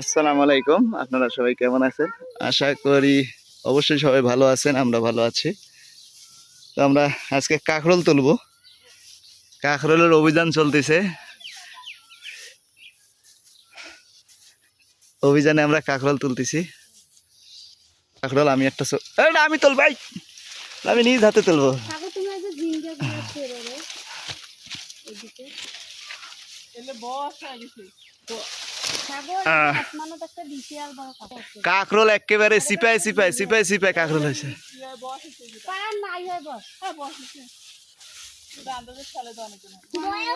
আসসালামু আলাইকুম। আপনারা সবাই কেমন আছেন? আশা করি অবশ্যই সবাই ভালো আছেন আমরা ভালো আছি। তো আমরা আজকে কাঁকরোল তুলব। কাঁকরোলের অভিযান চলতেছে। অভিযানে আমরা কাঁকরোল তুলতেছি। কাঁকরোল আমি একটা আমি তুলব ভাই আমি নিজ হাতে তুলবো। ঠাকুর কাঁকরোল একেবারে সিপাই সিপাই সিপাই সিপাই কাঁকরোল হয়েছে। হয়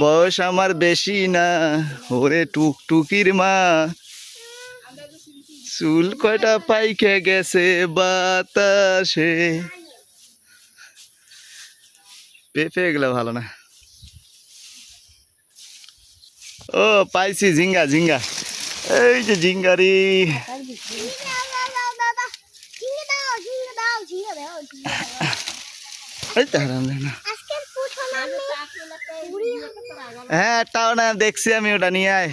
বয়স আমার বেশি না ওরে টুকটুকির মা। চুল কয়টা পাইকে গেছে বাতাসে। পেঁপে এগুলো ভালো না। ও, পাইছি, ঝিঙ্গা ঝিঙ্গা। এই যে ঝিঙ্গারি। হ্যাঁ তাও না দেখছি আমি, ওটা নিয়ে আয়।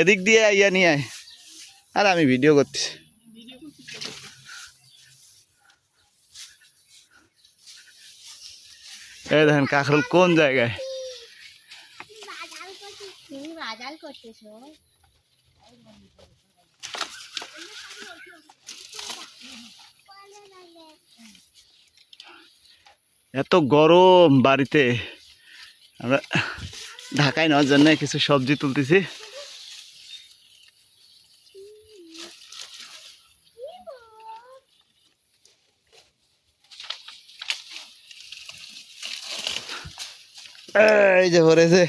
এদিক দিয়ে ইয়া নিয়ে আয়। আর আমি ভিডিও করতেছি এই দেখেন কাঁকরোল কোন জায়গায়? বাজাল করতেছো? এত গরম বাড়িতে। আমরা ঢাকায় নেওয়ার জন্য কিছু সবজি তুলতেছি। এই যে ভরেছে।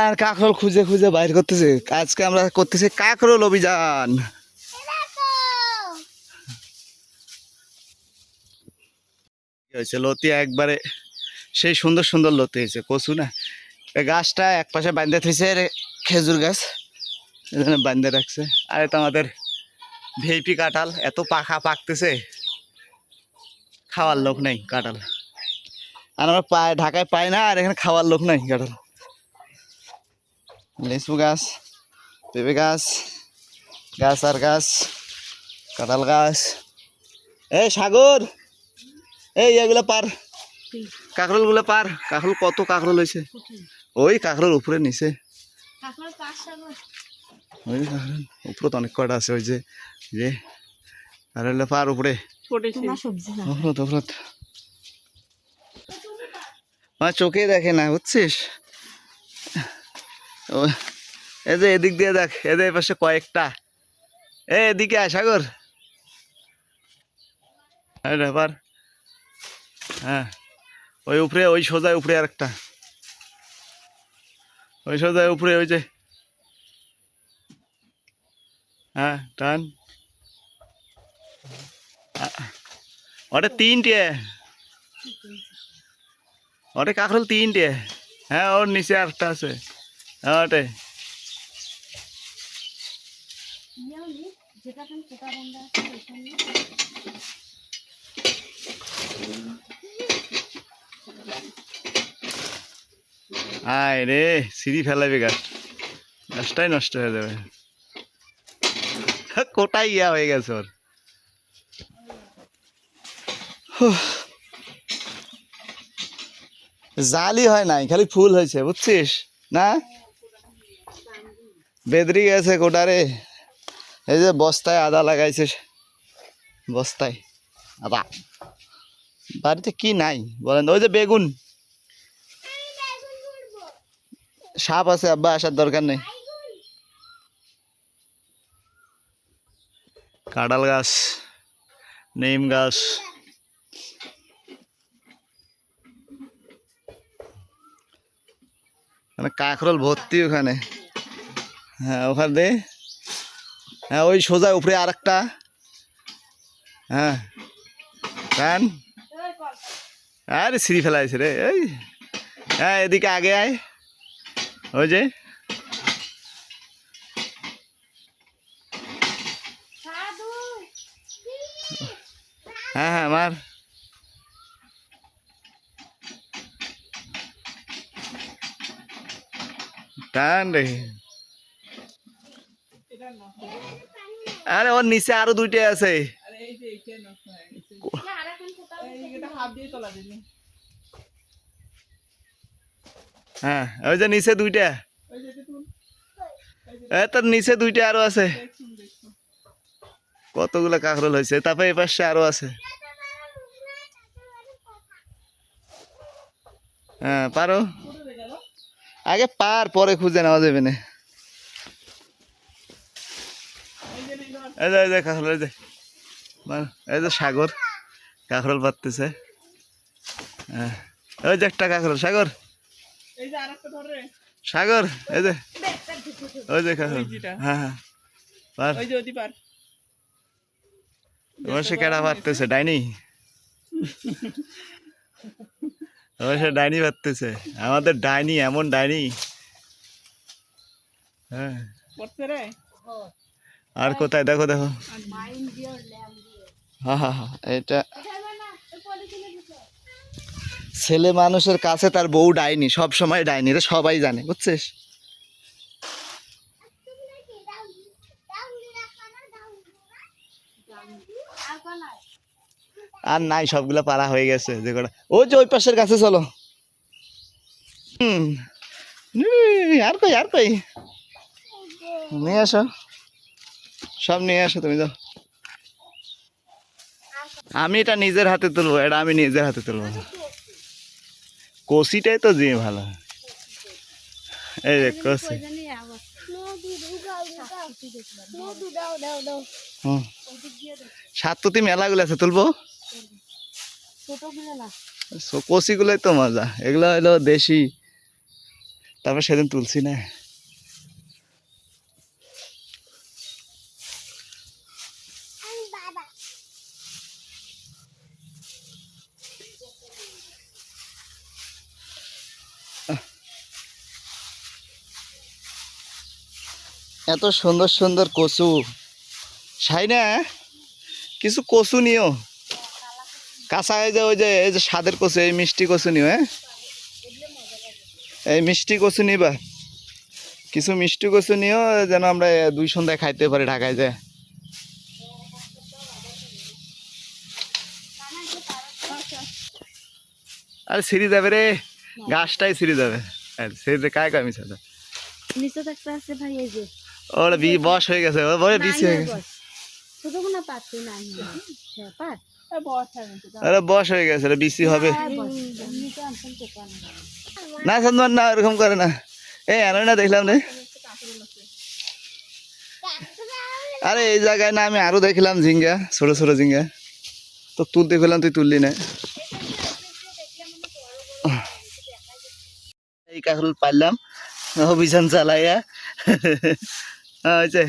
আর কাঁকরোল খুঁজে খুঁজে বাইর করতেছে। আজকে আমরা করতেছি কাঁকরোল অভিযান। লতি একবারে সেই সুন্দর সুন্দর লতি হয়েছে, কচু না? গাছটা এক পাশে বাঁধতে থইছে খেজুর গাছ। এখানে বাঁধতে রাখছে। আর এটা আমাদের ভেপি কাঁঠাল এত পাখা পাকতেছে। খাওয়ার লোক নেই কাঁঠাল। আর আমরা পায় ঢাকায় পাই না আর এখানে খাওয়ার লোক নাই কাঁঠাল। লিচু গাছ পেঁপে গাছ গাছ আর গাছ কাঁঠাল গাছ। এই সাগর এই এগুলো পার। কাঁকরোলগুলো পার। কাঁকরোল কত কাঁকরোল হয়েছে? ওই কাঁকরোল উপরে নিচে। ওই কাঁকরোল। উপরে তো অনেক কয়টা আছে ওই যে যে আর পার উপরে। তোমার সবজি না উপরত উপরত আমার চোখে দেখে না, বুঝছিস? এই যে এদিক দিয়ে দেখ এদের পাশে কয়েকটা। এ এদিকে আয়, সাগর। ব্যাপার হ্যাঁ ওই উপরে, ওই সোজা উপরে আর একটা ওই সোজায় উপরে, ওই যে হ্যাঁ টান ওটা তিনটে। ওটা কাঁকরোল তিনটে। হ্যাঁ ওর নিচে আরেকটা আছে। হ্যাঁ ওটাই। আয় রে, সিঁড়ি ফেলাবে গাছ গাছটাই নষ্ট হয়ে যাবে। কোটাই ইয়া হয়ে গেছে ওর। জালি হয় নাই, খালি ফুল হয়েছে, বুঝছিস? না? বেদরি গেছে কোটারে এই যে বস্তায় আদা লাগাইছে। বস্তায় আদা। বাড়িতে কি নাই, বলেন। ওই যে বেগুন। সাপ আছে, আব্বা, আসার দরকার নেই। কাঁঠাল গাছ, নিম গাছ। মানে কাঁকরোল ভর্তি ওখানে। হ্যাঁ ওখানে দে হ্যাঁ ওই সোজা উপরে আর একটা হ্যাঁ। কান। আরে সিঁড়ি ফেলা আছে রে এই। হ্যাঁ এদিকে আগে আয়। ওই যে। হ্যাঁ হ্যাঁ আমার আরে ওর নিচে আরও দুইটা আছে। হয়ে, ওই যে নিচে দুইটা। এ, তোর নিচে দুইটা আরও আছে। কতগুলো কাঁকরোল হয়েছে, তারপরে এ পাশে আরও আছে। হ্যাঁ পারো। আগে পার পরে খুঁজে নেওয়া যাবে না। এই যে এই যে যে এই যে। কাঁকরোল এই যে সাগর কাঁকরোল পাততেছে হ্যাঁ ওই যে একটা কাঁকরোল সাগর। সাগর এই যে। ওই যে কাঁকরোল হ্যাঁ হ্যাঁ। পার। ওই যে ওদি পার। তোমার সে কেডা পারতেছে ডাইনি? তোমার সে ডাইনি পারতেছে আমাদের ডাইনি এমন ডাইনি। হ্যাঁ। আর কোথায়? দেখো দেখো। হ্যাঁ হ্যাঁ হ্যাঁ এটা ছেলে মানুষের কাছে তার বউ ডাইনি সব সময় ডাইনি রে সবাই জানে বুঝছিস? আর নাই, সবগুলো পারা হয়ে গেছে, যে কটা। ওই যে ওই পাশের কাছে চলো। হুম। আর কই আর কই? নিয়ে আসো। সব নিয়ে আসো, তুমি যাও। আমি এটা নিজের হাতে তুলবো, এটা আমি নিজের হাতে তুলবো। কষিটাই তো যে ভালো। এই যে, কষি। হুম। সাতপুতি মেলাগুলো আছে, তুলবো। কষিগুলোই তো মজা। এগুলো হলো দেশি। তারপর সেদিন তুলছি না। এত সুন্দর সুন্দর কচু। সাই না কিছু কচু নিও। কাঁচা এই যে ওই যে এই যে স্বাদের কচু এই মিষ্টি কচু নিও হ্যাঁ? এই মিষ্টি কচু নিবা। কিছু মিষ্টি কচু নিও যেন আমরা দুই সন্ধ্যায় খাইতে পারি ঢাকায় যে। আরে সিঁড়ি যাবে রে গাছটাই সিঁড়ি যাবে। সিঁড়িতে কায় কামি সাদা নিচে একটা আছে ভাই এই যে। ওর বি বস হয়ে গেছে ও বলে বিসি। হয়ে গেছে ছোট কোনো না হ্যাঁ হয়ে আরে বস হয়ে গেছে রে বিসি হবে। না। সন্ধান না এরকম করে না। এই আনো না দেখলাম রে আরে এই জায়গায় না আমি আরও দেখলাম ঝিঙ্গা ছোট ছোট ঝিঙ্গা। তো তুলতে গেলাম তুই তুললি না। এই কাকরুল পারলাম অভিযান চালাইয়া। হয়েছে।